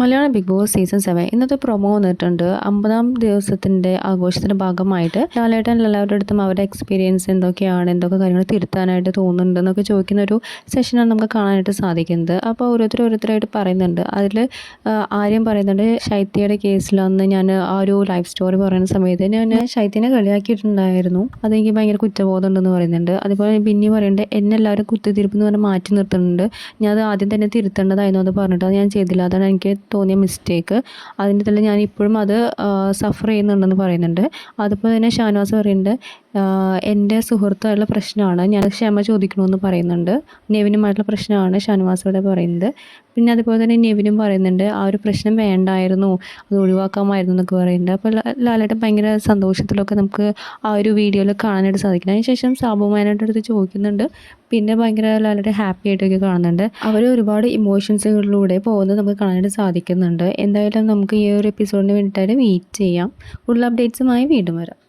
Malayalam Bigg Boss season seven ഇന്നത്തെ promo വന്നിട്ടുണ്ട്. അമ്പതാം ദിവസത്തിന്റെ ആഘോഷത്തിന്റെ ഭാഗമായിട്ട് ലാലേട്ടൻ എല്ലാവരുടെ അടുത്തും അവരുടെ എക്സ്പീരിയൻസ് എന്തൊക്കെയാണ് എന്തൊക്കെ കാര്യങ്ങൾ തിരുത്താനായിട്ട് തോന്നുന്നുണ്ട് എന്നൊക്കെ ചോദിക്കുന്ന ഒരു സെഷനാണ് നമുക്ക് കാണാനായിട്ട് സാധിക്കുന്നത്. അപ്പോൾ ഓരോരുത്തർ ഓരോരുത്തരായിട്ട് പറയുന്നുണ്ട്. അതിൽ ആര്യം പറയുന്നുണ്ട് ശൈത്യയുടെ കേസിൽ അന്ന് ഞാൻ ആ ഒരു ലൈഫ് സ്റ്റോറി പറയുന്ന സമയത്ത് ഞാൻ ശൈത്യനെ കളിയാക്കിയിട്ടുണ്ടായിരുന്നു. അതെനിക്ക് ഭയങ്കര കുറ്റബോധം ഉണ്ടെന്ന് പറയുന്നുണ്ട്. അതുപോലെ ബിന്നി പറയുന്നുണ്ട് എന്നെ എല്ലാവരും കുത്തിത്തിരിപ്പ് എന്ന് പറഞ്ഞാൽ മാറ്റി നിർത്തുന്നുണ്ട്. ഞാൻ അത് ആദ്യം തന്നെ തിരുത്തേണ്ടതായിരുന്നു അത് പറഞ്ഞിട്ട് അത് ഞാൻ ചെയ്തില്ല. അതാണ് എനിക്ക് തോന്നിയ മിസ്റ്റേക്ക് അതിന്റെ തന്നെ ഞാൻ ഇപ്പോഴും അത് സഫർ ചെയ്യുന്നുണ്ടെന്ന് പറയുന്നുണ്ട്. അതുപോലെ തന്നെ ഷാനവാസ് പറയുന്നുണ്ട് എന്റെ സുഹൃത്തായുള്ള പ്രശ്നമാണ് ഞാൻ ക്ഷമ ചോദിക്കണമെന്ന് പറയുന്നുണ്ട്. നെവിനുമായിട്ടുള്ള പ്രശ്നമാണ് ഷാനവാസ് ഷാനവാസോടെ പറയുന്നത്. പിന്നെ അതുപോലെ തന്നെ നെവിനും പറയുന്നുണ്ട് ആ ഒരു പ്രശ്നം വേണ്ടായിരുന്നു അത് ഒഴിവാക്കാമായിരുന്നു എന്നൊക്കെ പറയുന്നുണ്ട്. അപ്പോൾ ലാലേട്ടൻ ഭയങ്കര സന്തോഷത്തിലൊക്കെ നമുക്ക് ആ ഒരു വീഡിയോയിൽ കാണാനായിട്ട് സാധിക്കും അതിനുശേഷം സാബുമാനായിട്ട് അടുത്ത് ചോദിക്കുന്നുണ്ട് പിന്നെ ഭയങ്കര ലാലേട്ടൻ ഹാപ്പി ആയിട്ടൊക്കെ കാണുന്നുണ്ട്. അവർ ഒരുപാട് ഇമോഷൻസുകളിലൂടെ പോകുന്നത് നമുക്ക് കാണാനായിട്ട് സാധിക്കുന്നുണ്ട്. എന്തായാലും നമുക്ക് ഈ ഒരു എപ്പിസോഡിന് വേണ്ടിയിട്ടായിട്ട് വെയിറ്റ് ചെയ്യാം. കൂടുതൽ അപ്ഡേറ്റ്സുമായി വീണ്ടും വരാം.